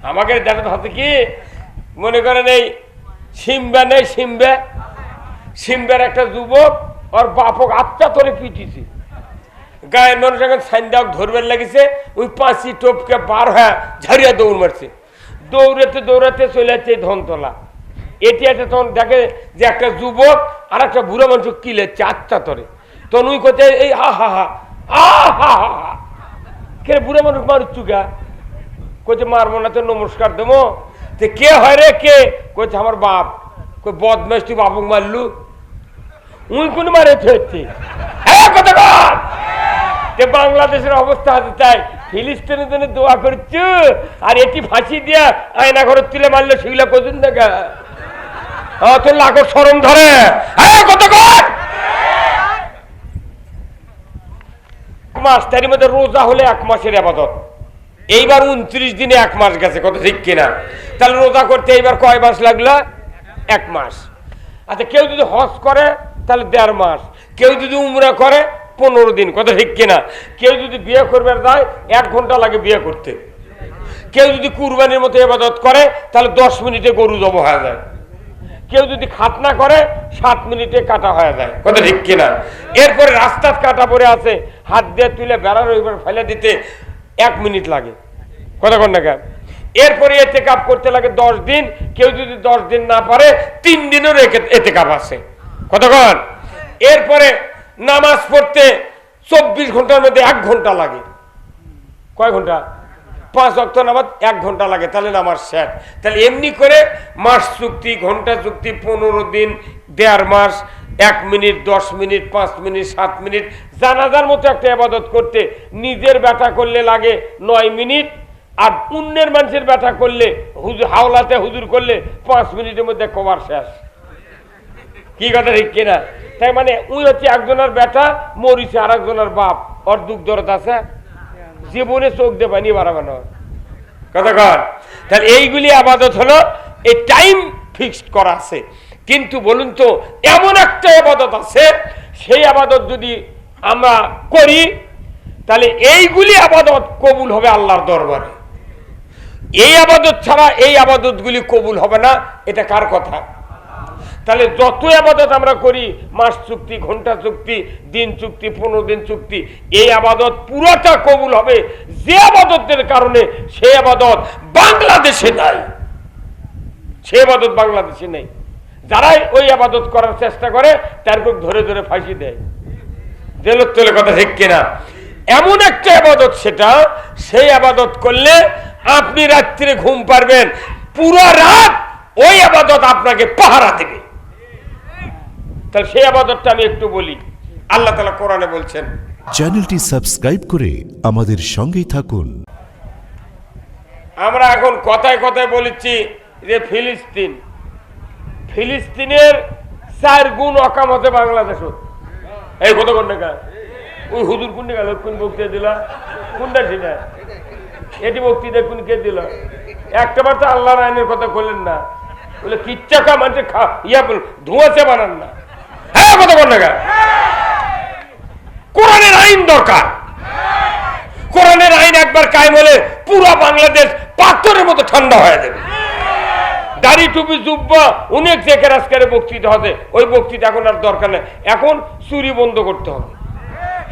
আমাকে দেখা হাতে কি মনে করেন এই সিম্বা নেই সিম্বা সিম্বার একটা যুবক ওর বাপক আত্মা ধরে পিটিছে গায়ের মানুষ এখন সান্দাক ধরবার লাগিছে ওই পাঁচি টোপকে বার হয়ে ঝাড়িয়া দৌড় মারছে দৌড়াতে দৌড়াতে চলে যাচ্ছে ধনতলা এটি একটা তখন দেখে যে একটা যুবক আর একটা বুড়ো মানুষ কিলেছে আত্মা তরে তখন ওই কোথায় এই হা হা হা আ হা হা হা কে বুড়ো মানুষ গা কইছে মারবো না তো নমস্কার দেবো। তে কে হয় রে কে? কইছে, আমার বাপ। কই বদমাস তুই বাবুক মারলু। উই কোন মারে হচ্ছে হ্যাঁ বাংলাদেশের অবস্থা আছে, তাই ফিলিস্তিনের জন্য দোয়া করছু, আর এটি ফাঁসি দিয়া আয়না ঘরে তুলে মারলে সেগুলা কদিন দেখা তোর লাগো সরম ধরে। হ্যাঁ মাস তার মধ্যে রোজা হলে এক মাসের আবাদত। এইবার উনত্রিশ দিনে এক মাস গেছে কত ঠিক কিনা? তাহলে রোজা করতে এইবার কয় মাস লাগল? এক মাস। আচ্ছা কেউ যদি হজ করে, তাহলে দেড় মাস। কেউ যদি উমরা করে, পনেরো দিন কত ঠিক কিনা? কেউ যদি বিয়ে করবে যায়, এক ঘণ্টা লাগে বিয়ে করতে। কেউ যদি কুরবানির মতো এবাদত করে, তাহলে দশ মিনিটে গরু জব হয়ে যায়। কেউ যদি খাতনা করে, সাত মিনিটে কাটা হয়ে যায়, কথা ঠিক কিনা? এরপরে রাস্তার কাটা পড়ে আছে, হাত দিয়ে তুলে বেড়ার ওইবার ফেলে দিতে। এক মিনিট লাগে। কন না কেন? এরপরে এতে কাপ করতে লাগে দশ দিন, কেউ যদি দশ দিন না পারে, তিন দিনের এতে কাপ আছে। কতক্ষণ এরপরে নামাজ পড়তে চব্বিশ ঘণ্টার মধ্যে এক ঘণ্টা লাগে। কয় ঘণ্টা? পাঁচ অক্ট নামাজ এক ঘণ্টা লাগে, তাহলে নামাজ শেষ। তাহলে এমনি করে মাস চুক্তি, ঘণ্টা চুক্তি, পনেরো দিন, দেড় মাস এক মিনিট, দশ মিনিট, পাঁচ মিনিট, সাত মিনিট, জানাজার মতো একটা আবাদত করতে। নিজের ব্যাটা করলে লাগে নয় মিনিট, আর পুণ্যের মানুষের ব্যাটা করলে হুজুর হাওলাতে হুজুর করলে পাঁচ মিনিটের মধ্যে কভার শেষ। কি কথা ঠিক কিনা? তাই মানে উই হচ্ছে একজনের বেটা মরিছে আর একজনের বাপ। ওর দুঃখ দরদ আছে? জীবনে চোখ দিয়ে পানি বাড়াবানো কথা কর তাহলে এইগুলি আবাদত হলো, এই টাইম ফিক্সড করা আছে। কিন্তু বলুন তো, এমন একটা আবাদত আছে, সেই আবাদত যদি আমরা করি, তাহলে এইগুলি আবাদত কবুল হবে আল্লাহর দরবারে। এই আবাদত ছাড়া এই আবাদতগুলি কবুল হবে না, এটা কার কথা? তাহলে যত আবাদত আমরা করি, মাস চুক্তি, ঘণ্টা চুক্তি, দিন চুক্তি, পনেরো দিন চুক্তি, এই আবাদত পুরোটা কবুল হবে যে আবাদতের কারণে সে আবাদত বাংলাদেশে নাই। সে আবাদত বাংলাদেশে নেই। যারাই ওই আবাদত করার চেষ্টা করে তারপর ধরে ধরে ফাঁসি দেয়। জেলত তোলে কথা ঠিক কিনা? এমন একটা আবাদত সেটা সেই আবাদত করলে আপনি রাত্রে ঘুম পারবেন পুরো রাত ওই আবাদত আপনাকে পাহারা দেবে। তাহলে সেই আবাদতটা আমি একটু বলি। আল্লাহ তালা কোরআনে বলছেন চ্যানেলটি সাবস্ক্রাইব করে আমাদের সঙ্গেই থাকুন। আমরা এখন কথায় কথায় বলেছি যে ফিলিস্তিন ফিলিস্তিনের চার গুণ অকামতে বাংলাদেশ এই কত কোন ওই হুদুর কোন টাকা কোন বক্তৃতা দিলা? কোনটা সেটা এটি বক্তৃতা কোন কে দিল? একটা বার তো আল্লাহর আইনের কথা বললেন না। বলে কিচ্চাকা মানুষের খা, ইয়া বল ধোঁয়াশে বানান না। হ্যাঁ কত কোন টাকা কোরআনের আইন দরকার। কোরআনের আইন একবার কায়েম হলে পুরো বাংলাদেশ পাথরের মতো ঠান্ডা হয়ে যাবে। দাড়ি টুপি জুব্বা অনেক জেকের আজকারে বক্তৃতা হবে ওই বক্তৃতা এখন আর দরকার নেই। এখন চুরি বন্ধ করতে হবে।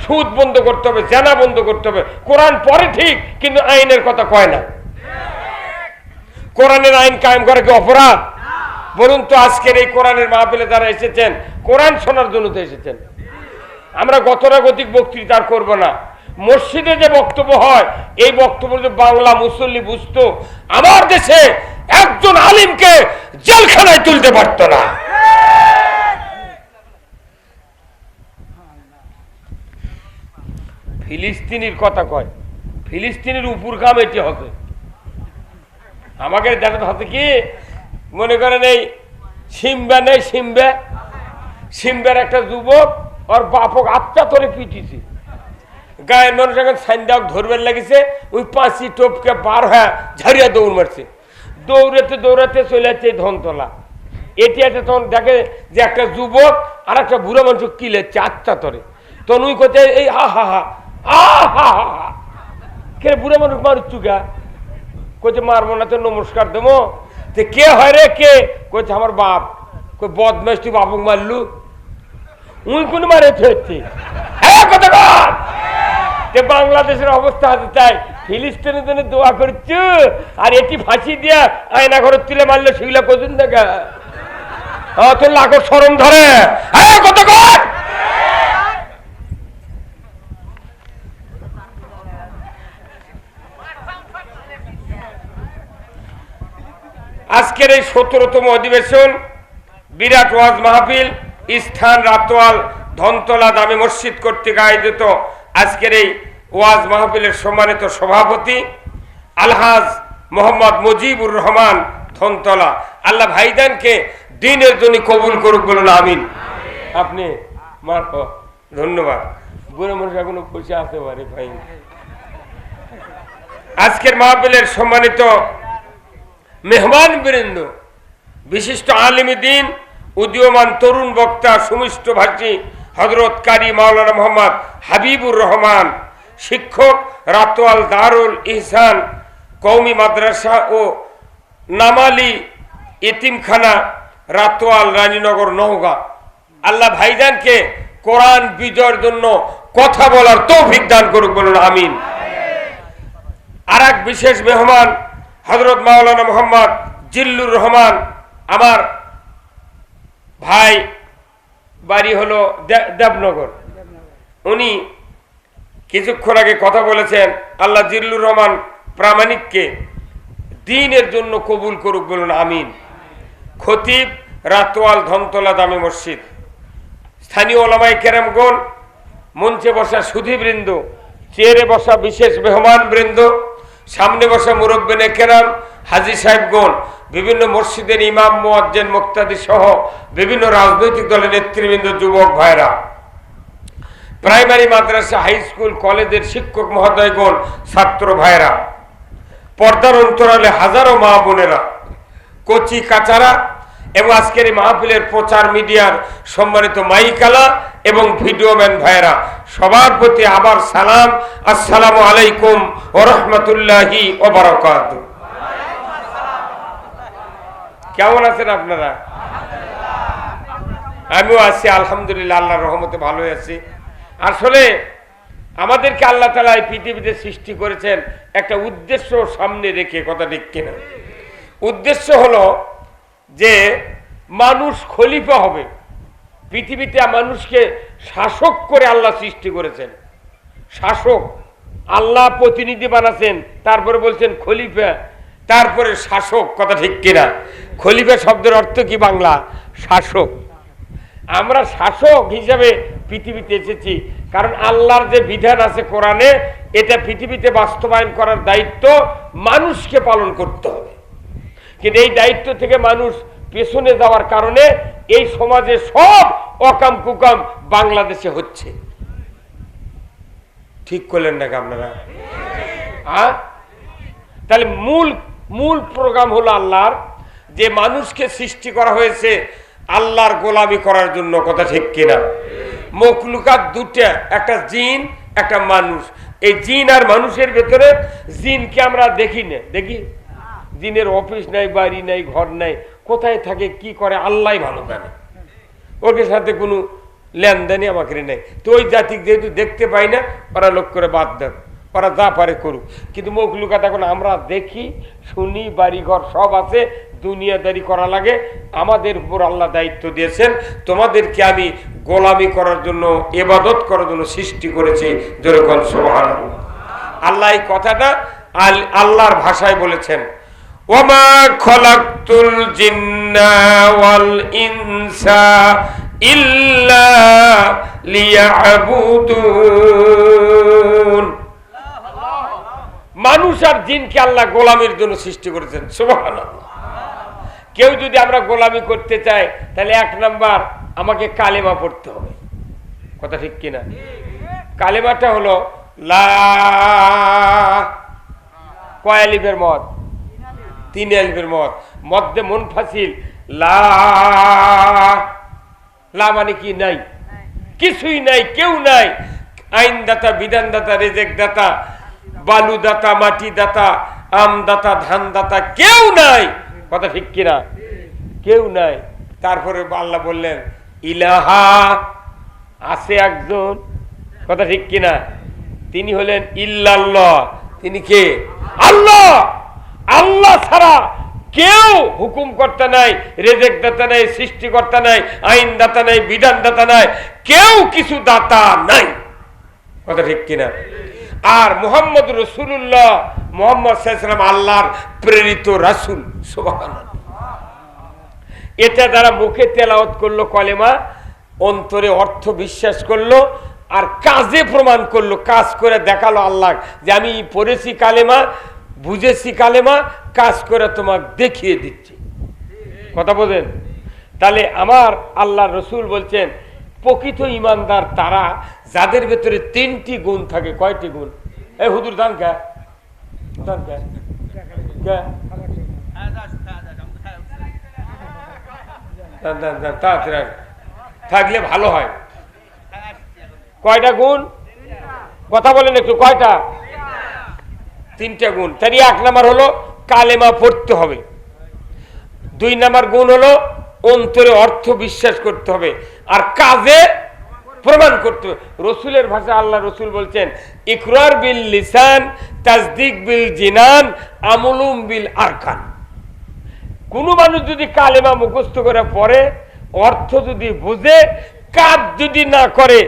সুদ বন্ধ করতে হবে, জানা বন্ধ করতে হবে। কোরআন পরে ঠিক, কিন্তু আইনের কথা কয় না। কোরআনের আইন কায়েম করা কি অপরাধ? বলুন তো আজকের এই কোরআনের মাহফিলে যারা এসেছেন, কোরআন শোনার জন্য তো এসেছেন। আমরা গতানুগতিক বক্তৃতা আর করব না। মসজিদে যে বক্তব্য হয়, এই বক্তব্য যদি বাংলা মুসল্লি বুঝতো, আমার দেশে একজন আলিমকে জেলখানায় তুলতে পারত না। ফিলিস্তিনির কথা কয়, ফিলিস্তিনির উপর কাম এটি হবে। আমাকে দেখাতে হতে কি? মনে করেন এই সিম্বা নেই, সিম্বা। সিম্বার একটা যুবক, ওর বাপক আত্মা ধরে পিটিছে। গায়ের মানুষ এখন সান্দাক ধরবার লাগিছে, ওই পাঁচি টোপকে বার হয়ে ঝাড়িয়া দৌড় মারছে। দৌড়াতে দৌড়াতে চলে যাচ্ছে ধনতলা। এটি একটা তখন দেখে যে একটা যুবক আর একটা বুড়ো মানুষ কিলেছে আত্মা তরে। তখন ওই কোথায় এই হা হা হা হা হা হা। কে বুড়ো মানুষ মারুচ্ছু গা? কইছে, মারবো না তো, নমস্কার দেবো। তে কে হয় রে কে? কইছে, আমার বাপ। কই বদমাস তুই মারলু। উই কোন মারে ফেরছি হ্যাঁ কথা বাংলাদেশের অবস্থা আছে তাই। ফিলিস্তিনের জন্য দোয়া করছ? আর এটি ফাঁসি দিয়া আয়না ঘরে তুলে মারলে সেগুলা কদিন দেখা হ্যাঁ তোর লাগো সরম ধরে। কত কর? আজকের এই সতেরোতম অধিবেশন বিরাট ওয়াজ মাহফিল, স্থান রাতোয়াল, ধনতলা দামে মসজিদ কর্তৃক আয়োজিত আজকের এই ওয়াজ মাহফিলের সম্মানিত সভাপতি আলহাজ মোহাম্মদ মুজিবুর রহমান ধনতলা। আল্লাহ ভাইদানকে দিনের জন্য কবুল করুক বলুন, আমিন। আপনি ধন্যবাদ। বুড়ো মানুষ এখনও বসে আসতে পারে ভাই। আজকের মাহফিলের সম্মানিত মেহমান বৃন্দ, বিশিষ্ট আলিমী দিন, উদীয়মান তরুণ বক্তা, সুমিষ্ট ভাষী হজরত কারি মাওলানা মোহাম্মদ হাবিবুর রহমান শিক্ষক রাতোয়াল দারুল ইহসান কৌমি মাদ্রাসা ও নামালি এতিমখানা রাতোয়াল রানীনগর, নওগাঁ। আল্লাহ ভাইজানকে কোরআন বিজয়ের জন্য কথা বলার তৌফিক দান করুক বলুন, আমিন। আর এক বিশেষ মেহমান হজরত মাওলানা মোহাম্মদ জিল্লুর রহমান, আমার ভাই, বাড়ি হলো দেবনগর। উনি কিছুক্ষণ আগে কথা বলেছেন আল্লাহ জিল্লুর রহমান প্রামাণিককে, দিনের জন্য কবুল করুক বলুন, আমিন। খতিব রাতোয়াল ধনতলা দামে মসজিদ। স্থানীয় ওলামাই কেরামগণ, মঞ্চে বসা সুধীবৃন্দ, চেয়ারে বসা বিশেষ মেহমান বৃন্দ, সামনে বসা মুরব্বিনে কেরাম, হাজি সাহেবগণ, বিভিন্ন মসজিদের ইমাম, মোয়াজ্জেন, মুক্তাদি সহ বিভিন্ন রাজনৈতিক দলের নেতৃবৃন্দ, যুবক ভাইরা প্রাইমারি মাদ্রাসা হাই স্কুল কলেজের শিক্ষক মহোদয়গণ, ছাত্র ভাইরা পর্দার অন্তরালে হাজারো মা বোনেরা, কচি কাচারা এবং আজকের এই মাহফিলের প্রচার মিডিয়ার সম্মানিত মাইকালা এবং ভিডিও ম্যান ভাইরা সবার প্রতি আবার সালাম, আসসালামু আলাইকুম ও রহমতুল্লাহি ওবরাকাত কেমন আছেন আপনারা? আমিও আছি, আলহামদুলিল্লাহ, আল্লাহর রহমতে ভালোই আছি। আসলে আমাদেরকে আল্লাহ তালা এই পৃথিবীতে সৃষ্টি করেছেন একটা উদ্দেশ্য সামনে রেখে কথা ঠিক কিনা। উদ্দেশ্য হলো যে মানুষ খলিফা হবে। পৃথিবীতে মানুষকে শাসক করে আল্লাহ সৃষ্টি করেছেন। শাসক, আল্লাহ প্রতিনিধি বানাচ্ছেন তারপরে বলছেন খলিফা, তারপরে শাসক, কথা ঠিক কিনা। খলিফা শব্দের অর্থ কি বাংলা? শাসক। আমরা শাসক হিসাবে পৃথিবীতে এসেছি। কারণ আল্লাহর যে বিধান আছে কোরআনে, এটা পৃথিবীতে বাস্তবায়ন করার দায়িত্ব মানুষকে পালন করতে হবে। কিন্তু এই দায়িত্ব থেকে মানুষ পেছনে যাওয়ার কারণে এই সমাজে সব অকাম কুকাম বাংলাদেশে হচ্ছে। ঠিক করলেন নাকি আপনারা? হ্যাঁ তাহলে মূল মূল প্রোগ্রাম হলো আল্লাহর, যে মানুষকে সৃষ্টি করা হয়েছে আল্লাহর গোলামি করার জন্য, কথা ঠিক কিনা? মখলুকাত দুটা একটা জিন, একটা মানুষ। এই জিন আর মানুষের ভেতরে জিনকে আমরা দেখি না। দেখি? জিনের অফিস নাই, বাড়ি নাই, ঘর নাই, কোথায় থাকে, কি করে, আল্লাহ ভালো জানে। ওর সাথে কোনো লেনদেনই আমাকে নেই। তো ওই জাতি যেহেতু দেখতে পাই না, ওরা লোক করে বাদ দেন। ওরা যা পারে করুক। কিন্তু মখলুকাত এখন আমরা দেখি, শুনি, বাড়িঘর সব আছে, দুনিয়াদারি করা লাগে। আমাদের উপর আল্লাহ দায়িত্ব দিয়েছেন। তোমাদেরকে আমি গোলামি করার জন্য এবাদত করার জন্য সৃষ্টি করেছে যেরকম সোহান আল্লাহ এই কথাটা আল- আল্লাহর ভাষায় বলেছেন। ওমা ইল্লা মানুষ আর জিনকে আল্লাহ গোলামির জন্য সৃষ্টি করেছেন, সুবহানাল্লাহ। কেউ যদি আমরা গোলামি করতে চাই, তাহলে এক নাম্বার আমাকে কালেমা পড়তে হবে। কথা ঠিক কিনা? কালেমাটা হলো, লা মত তিন আলিফের মত মধ্যে মন ফাসিল, লা লা মানে কি নাই? কিছুই নাই, কেউ নাই। আইনদাতা, বিধানদাতা রেজেক দাতা বালু দাতা মাটি দাতা আমদাতা, ধানদাতা, কেউ নাই। কথা ঠিক কিনা? কেউ নাই। তারপরে আল্লাহ বললেন ইলাহা আছে একজন, কথা ঠিক কিনা? তিনি হলেন ইল্লাল্লাহ। তিনি কে? আল্লাহ! আল্লাহ ছাড়া কেউ হুকুম করতে নাই রেজেক দাতা নাই, সৃষ্টিকর্তা নাই আইন দাতা নাই বিধান দাতা নাই, কেউ কিছু দাতা নাই। কথা ঠিক কিনা? আর মোহাম্মদ রসুল্লাহ মোহাম্মদ আল্লাহর প্রেরিত রাসুল, সুবহানাল্লাহ। এটা যারা মুখে তেলাওয়াত করল কলেমা, অন্তরে অর্থ বিশ্বাস করল, আর কাজে প্রমাণ করল, কাজ করে দেখাল আল্লাহ যে আমি পড়েছি কালেমা, বুঝেছি কালেমা, কাজ করে তোমাকে দেখিয়ে দিচ্ছি। কথা বোঝেন তাহলে আমার আল্লাহ রসুল বলছেন, প্রকৃত ইমানদার তারা, যাদের ভেতরে তিনটি গুণ থাকে, কয়টি গুণ? এ হুদুর দান কে? দান কে কে দান, দান, দান, তাড়াতাড়ি থাকলে ভালো হয়। কয়টা গুণ? কথা বলেন একটু, কয়টা? তিনটা গুণ। তারই এক নাম্বার হলো কালেমা পড়তে হবে। দুই নাম্বার গুণ হলো অন্তরে অর্থ বিশ্বাস করতে হবে। আর কাজে প্রমাণ করতে হবে। রসুলের ভাষা আল্লাহ রসুল বলছেন, ইকরার বিল লিসান, তাজদিক বিল জিনান, আমলুম বিল আরকান। কোনো মানুষ যদি কালেমা মুখস্থ করে পড়ে, অর্থ যদি বুঝে, কাজ যদি না করে,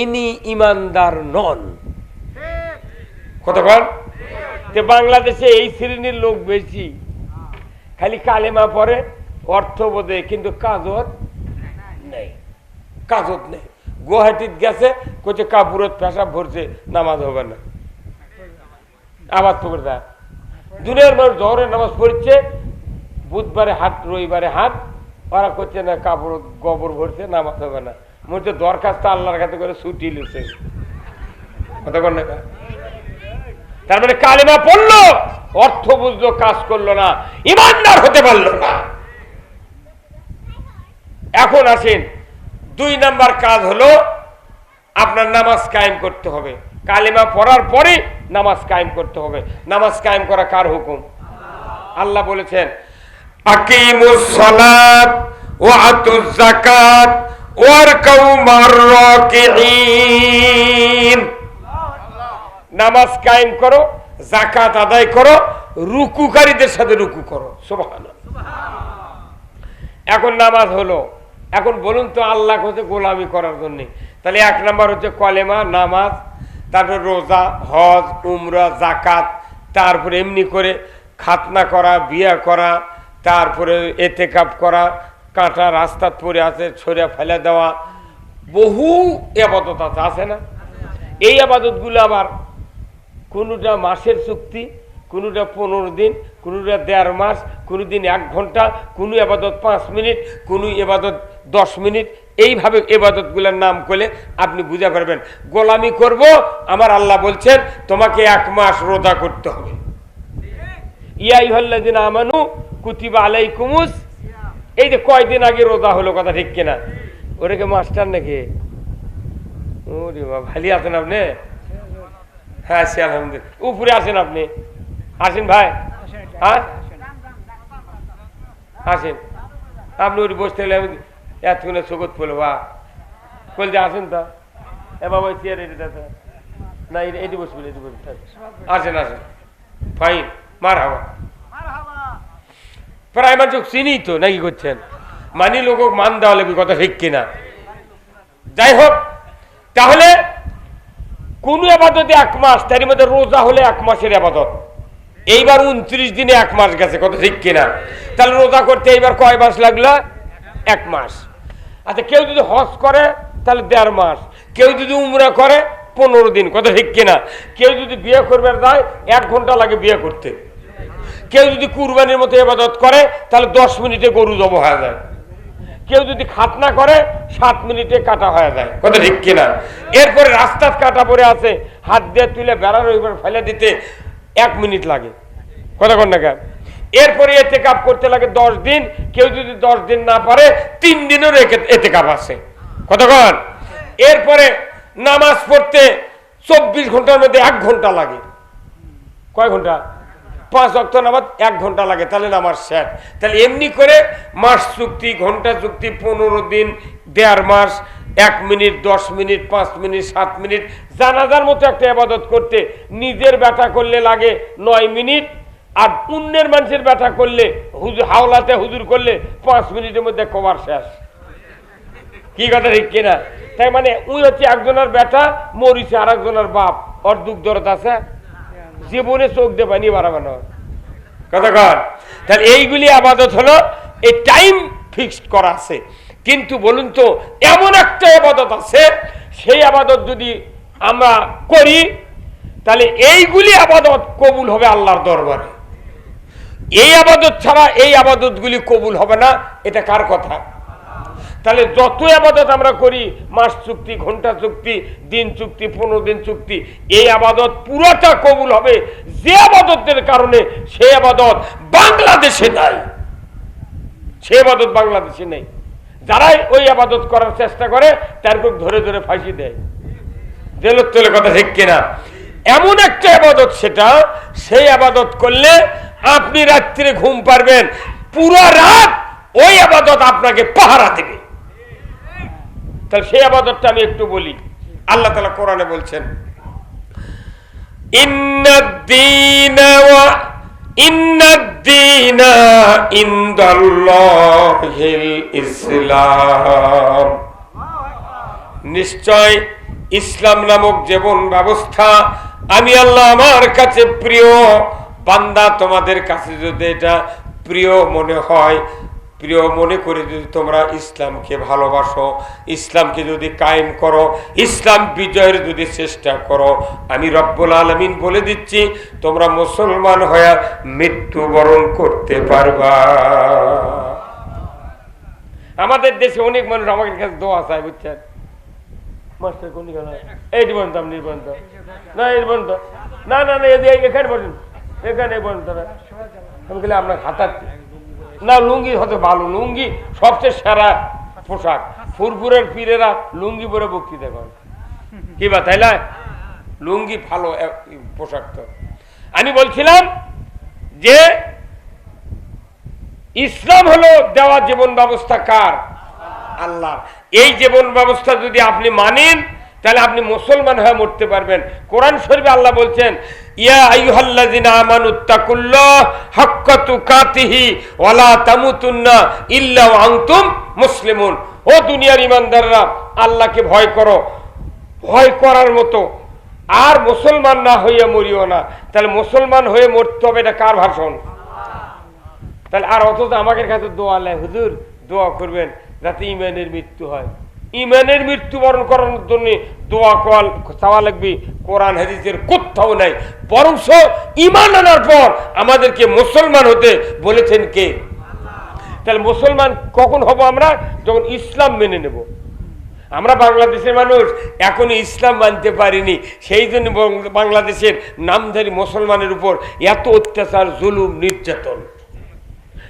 ইনি ইমানদার নন। কতক্ষণ যে বাংলাদেশে এই শ্রেণির লোক বেশি। খালি কালেমা পড়ে, অর্থ বোধে কিন্তু কাজত নেই। কাজত নেই। গুয়াহাটিত গেছে কোচে কাপুরত পেশাব ভরছে, নামাজ হবে না। আবার তো করে দুনিয়ার মানুষ জহরের নামাজ পড়ছে বুধবারে হাট রবিবারে হাট ওরা করছে না, কাপড়, গোবর ভরছে নামাজ হবে না। মধ্যে দরখাস্ত আল্লাহর কাছে করে ছুটি লিছে কথা বল না কা? তার মানে কালেমা পড়ল, অর্থ বুঝলো, কাজ করল না, ইমানদার হতে পারল না। এখন আসেন, দুই নাম্বার কাজ হলো, আপনার নামাজ কায়েম করতে হবে। কালিমা পড়ার পরে নামাজ কায়েম করতে হবে। নামাজ কায়েম করা কার হুকুম? আল্লাহ বলেছেন আকিমুস সালাত ওয়া আতুজ যাকাত নামাজ কায়েম করো জাকাত আদায় করো, রুকুকারীদের সাথে রুকু করো। এখন নামাজ হলো। এখন বলুন তো আল্লাহ হচ্ছে গোলামি করার জন্য। তাহলে এক নাম্বার হচ্ছে কলেমা, নামাজ, তারপরে রোজা, হজ, উমরা জাকাত তারপরে এমনি করে খাতনা করা, বিয়া করা তারপরে এতে কাপ করা, কাঁটা রাস্তাত পরে আছে ছড়িয়া ফেলে দেওয়া, বহু আবাদত আছে আছে না? এই আবাদতগুলো আবার কোনোটা মাসের চুক্তি, কোনোটা পনেরো দিন, কোনোটা দেড় মাস, কোনো দিন এক ঘণ্টা, কোনো এবাদত পাঁচ মিনিট, কোনো এবাদত দশ মিনিট। এইভাবে এবাদতগুলোর নাম করলে আপনি বুঝে পারবেন। গোলামি করব, আমার আল্লাহ বলছেন, তোমাকে এক মাস রোজা করতে হবে। ইয়াই হল্লাদিন আমানু এই যে আগে হলো কথা ঠিক মাস্টার নাকি? ভালি আছেন আপনি? হ্যাঁ উপরে আসেন আপনি। আসেন ভাই। হ্যাঁ? আসেন। আপনি বসতে এতক্ষণে চোখত পড়ল বা। আসেন তো। এ বাবা না, এটি- বসবেন, এটি বসবেন। আসেন আসেন। ফাইন মার হাওয়া প্রায় মানুষ চিনি তো, নাকি করছেন? মানি লোক মান দেওয়া লাগবে, কথা ঠিক কিনা? যাই হোক, তাহলে কোন আবাদতে এক মাস, তার মধ্যে রোজা হলে এক মাসের আবাদত। এইবার উনত্রিশ দিনে এক মাস গেছে কত ঠিক কিনা? তাহলে রোজা করতে এইবার কয় মাস লাগল? এক মাস। আচ্ছা কেউ যদি হজ করে, তাহলে দেড় মাস। কেউ যদি উমরা করে, পনেরো দিন কত ঠিক কিনা? কেউ যদি বিয়ে করবে যায়, এক ঘণ্টা লাগে বিয়ে করতে। কেউ যদি কুরবানির মতো এবাদত করে, তাহলে দশ মিনিটে গরু জব হয়ে যায়। কেউ যদি খাতনা করে, সাত মিনিটে কাটা হয়ে যায়। কথা ঠিক কিনা? এরপরে রাস্তার কাটা পড়ে আছে, হাত দিয়ে তুলে বেড়ার ওইবার ফেলে দিতে এক মিনিট লাগে। কথা কন না কেন? এরপরে এতে কাপ করতে লাগে দশ দিন, কেউ যদি দশ দিন না পারে, তিন দিনের এতে কাপ আছে। কতক্ষণ এরপরে নামাজ পড়তে চব্বিশ ঘণ্টার মধ্যে এক ঘণ্টা লাগে। কয় ঘণ্টা? পাঁচ অক্ট নামাজ এক ঘণ্টা লাগে, তাহলে নামাজ শেষ। তাহলে এমনি করে মাস চুক্তি, ঘণ্টা চুক্তি, পনেরো দিন, দেড় মাস, এক মিনিট, দশ মিনিট, পাঁচ মিনিট, সাত মিনিট, জানাজার মতো একটা আবাদত করতে। নিজের ব্যথা করলে লাগে নয় মিনিট, আর পুণ্যের মানুষের ব্যথা করলে হুজুর হাওলাতে হুজুর করলে পাঁচ মিনিটের মধ্যে কভার শেষ। কি কথা ঠিক কিনা? তাই মানে উই হচ্ছে একজনের ব্যথা, মরিছে আর একজনের বাপ। ওর দুঃখ দরদ আছে? জীবনে চোখ দিয়ে পানি বাড়াবানো কর তাহলে এইগুলি আবাদত হলো, এই টাইম ফিক্সড করা আছে। কিন্তু বলুন তো, এমন একটা আবাদত আছে, সেই আবাদত যদি আমরা করি, তাহলে এইগুলি আবাদত কবুল হবে আল্লাহর দরবারে। এই আবাদত ছাড়া এই আবাদতগুলি কবুল হবে না, এটা কার কথা? তাহলে যত আবাদত আমরা করি, মাস চুক্তি, ঘণ্টা চুক্তি, দিন চুক্তি, পনেরো দিন চুক্তি, এই আবাদত পুরোটা কবুল হবে যে আবাদতের কারণে সে আবাদত বাংলাদেশে নাই। সে আবাদত বাংলাদেশে নেই। যারাই ওই আবাদত করার চেষ্টা করে, তার ধরে ধরে ফাঁসি দেয়। জেলত তোলে কথা ঠিক কিনা? এমন একটা আবাদত সেটা, সেই আবাদত করলে আপনি রাত্রে ঘুম পারবেন পুরো রাত ওই আবাদত আপনাকে পাহারা দেবে। তাহলে সেই আবাদতটা আমি একটু বলি। আল্লাহ তালা কোরআনে বলছেন নিশ্চয় ইসলাম নামক জীবন ব্যবস্থা আমি আল্লাহ আমার কাছে প্রিয়। বান্দা তোমাদের কাছে যদি এটা প্রিয় মনে হয় প্রিয় মনে করে যদি তোমরা ইসলামকে ভালোবাসো, ইসলামকে যদি কায়েম করো, ইসলাম বিজয়ের যদি চেষ্টা করো, আমি রব্বুল আলমিন বলে দিচ্ছি, তোমরা মুসলমান হয়ে মৃত্যুবরণ করতে পারবা। আমাদের দেশে অনেক মানুষ আমাদের কাছে দোয়া চায়, বুঝছেন? দিকে না? না না এখানে বলুন এখানে না আমি বলি, আপনার হাতাচ্ছি না লুঙ্গি হতে ভালো, লুঙ্গি সবচেয়ে সেরা পোশাক। ফুরফুরের পীরেরা লুঙ্গি পরে বক্তৃতা করে কি বা, তাই না? লুঙ্গি ভালো পোশাক তো। আমি বলছিলাম যে ইসলাম হলো দেওয়া জীবন ব্যবস্থা কার? আল্লাহ এই জীবন ব্যবস্থা যদি আপনি মানেন, তাহলে আপনি মুসলমান হয়ে মরতে পারবেন। কোরআন শরীফে আল্লাহ বলছেন ইয়া ও দুনিয়ার আল্লাহকে ভয় করো। ভয় করার মতো আর মুসলমান না হইয়া মরিও না। তাহলে মুসলমান হয়ে মরতে হবে এটা কার ভাষণ? তাহলে আর অথচ আমাকে কাছে দোয়া লেয় হুজুর, দোয়া করবেন যাতে ইমানের মৃত্যু হয়। ইমানের মৃত্যুবরণ করানোর জন্য দোয়া কল চাওয়া লাগবে। কোরআন, হাদিসের কোথাও নাই। বরংস ইমান আনার পর আমাদেরকে মুসলমান হতে বলেছেন কে? তাহলে মুসলমান কখন হব আমরা? যখন ইসলাম মেনে নেব। আমরা বাংলাদেশের মানুষ, এখনও ইসলাম মানতে পারিনি। সেই জন্য বাংলাদেশের নামধারী মুসলমানের উপর এত অত্যাচার, জুলুম, নির্যাতন।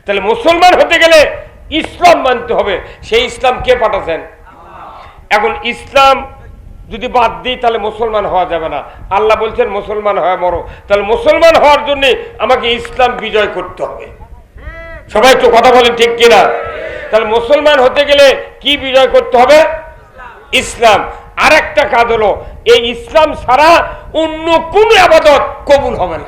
তাহলে মুসলমান হতে গেলে ইসলাম মানতে হবে। সেই ইসলাম কে পাঠাচ্ছেন? এখন ইসলাম যদি বাদ দিই, তাহলে মুসলমান হওয়া যাবে না। আল্লাহ বলছেন, মুসলমান হওয়া মরো। তাহলে মুসলমান হওয়ার জন্য আমাকে ইসলাম বিজয় করতে হবে। সবাই একটু কথা বলেন ঠিক কিনা? তাহলে মুসলমান হতে গেলে কি বিজয় করতে হবে? ইসলাম। আর একটা কাজ হলো, এই ইসলাম ছাড়া অন্য কোন আবাদত কবুল হবে না।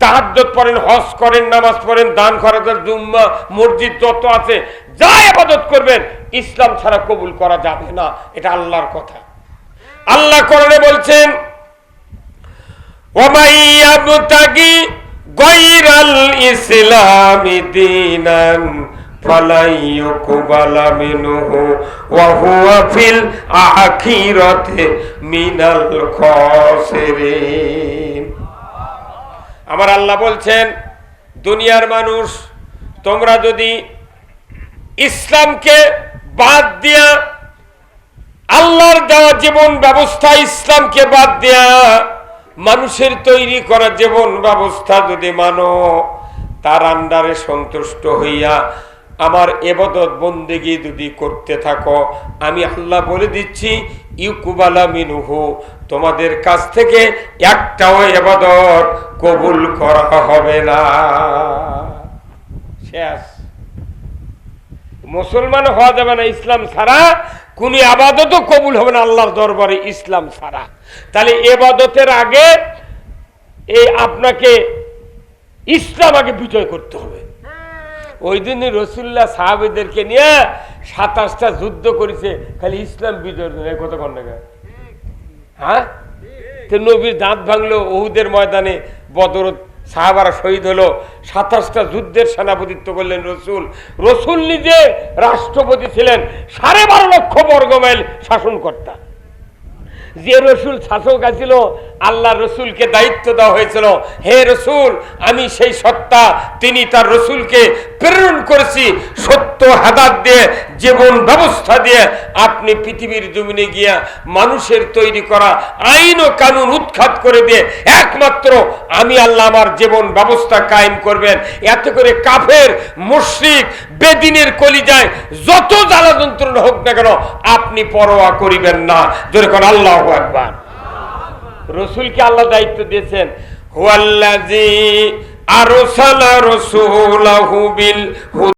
তাহাজ্জত পড়েন, হজ করেন, নামাজ পড়েন, দান খরচের জুম্মা, মসজিদ যত আছে যা আবাদত করবেন, ইসলাম ছাড়া কবুল করা যাবে না। এটা আল্লাহর কথা। আল্লাহ করলে বলছেন আমার আল্লাহ বলছেন, দুনিয়ার মানুষ, তোমরা যদি ইসলামকে বাদ দিয়া, আল্লাহর দেওয়া জীবন ব্যবস্থা ইসলামকে বাদ দেয়া মানুষের তৈরি করা জীবন ব্যবস্থা যদি মানো, তার আন্ডারে সন্তুষ্ট হইয়া আমার এবাদত বন্দেগি যদি করতে থাকো, আমি আল্লাহ বলে দিচ্ছি, ইউকুবালা মিনুহু, তোমাদের কাছ থেকে একটাও এবাদত কবুল করা হবে না। শেষ। মুসলমান হওয়া যাবে না ইসলাম ছাড়া, কোন আবাদতও কবুল হবে না আল্লাহর দরবারে ইসলাম ছাড়া। তাহলে এবাদতের আগে এই আপনাকে ইসলাম আগে বিজয় করতে হবে। ওই দিনই রসুল্লাহ সাহাবেদেরকে নিয়ে সাতাশটা যুদ্ধ করেছে, খালি ইসলাম এই কথা কন? হ্যাঁ? তো নবীর দাঁত ভাঙলো, ওহুদের ময়দানে বদরত সাহাবারা শহীদ হলো, সাতাশটা যুদ্ধের সেনাপতিত্ব করলেন রসুল। রসুল নিজে রাষ্ট্রপতি ছিলেন, সাড়ে বারো লক্ষ বর্গমাইল শাসনকর্তা। যে রসুল শাসক আছিল আল্লাহ রসুলকে দায়িত্ব দেওয়া হয়েছিল। হে রসুল, আমি সেই সত্তা, তিনি তার রসুলকে প্রেরণ করেছি। সত্য হাদাত দিয়ে, জীবন ব্যবস্থা দিয়ে, আপনি পৃথিবীর জমিনে গিয়া মানুষের তৈরি করা আইন ও কানুন উৎখাত করে দিয়ে, একমাত্র আমি আল্লাহ আমার জীবন ব্যবস্থা কায়েম করবেন। এত করে কাফের, মুশরিক বেদিনের কলিজায় যত জ্বালা যন্ত্রণা হোক না কেন, আপনি পরোয়া করিবেন না। যেরকম আল্লাহ একবার রসুলকে আল্লাহ দায়িত্ব দিয়েছেন হুয়াল্লাজি আরসালা রাসূলাহু